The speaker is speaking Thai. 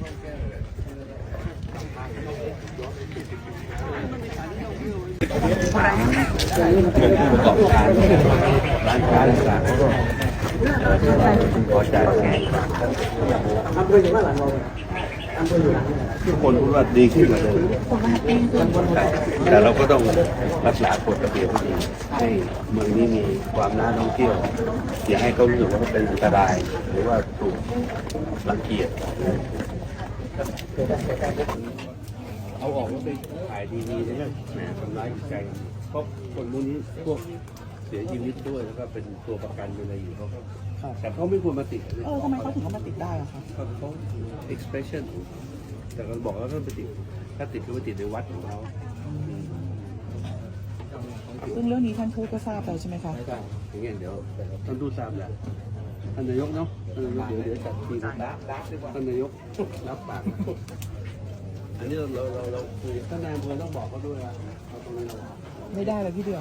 เป็นผู้ประกอบการร้านค้าต่างเขาก็พอใจทุกคนรู้ว่าดีขึ้นกาเดิมแต่เราก็ต้องรักษากฎระเบียบให้ให้เมืองนี้มีความน่าท่องเที่ยว อย่าให้เขารู้สึกว่าเป็นอันตราย หรือว่าถูกรังเกียจ เอาออกแล้วไปถ่ายดีๆเนี่ยแหมทำร้ายจิตใจเพราะคนพวกนี้พวกเสียชีวิตด้วยแล้วก็เป็นตัวประกันเป็นอะไรอยู่เขาก็แต่เขาไม่ควรมาติดเออทำไมเขาถึงเอามาติดได้อะคะเขาเขา expression ของเขาแต่เราบอกว่าถ้าไปติดถ้าติดก็ไปติดในวัดของเขาอืมซึ่งเรื่องนี้ท่านทูตก็ทราบไปใช่ไหมคะอย่างเงี้ยเดี๋ยวท่านดูทราบแล้ว ท่านนายกเนาะท่านนายกเดี๋ยวเดี๋ยวจัดทีมท่านนายกรับปากอันนี้เราเราเราเราคุยท่านนายอำเภอต้องบอกเขาด้วยว่าเราตรงนี้เรา ไม่ได้เลยพี่เดียว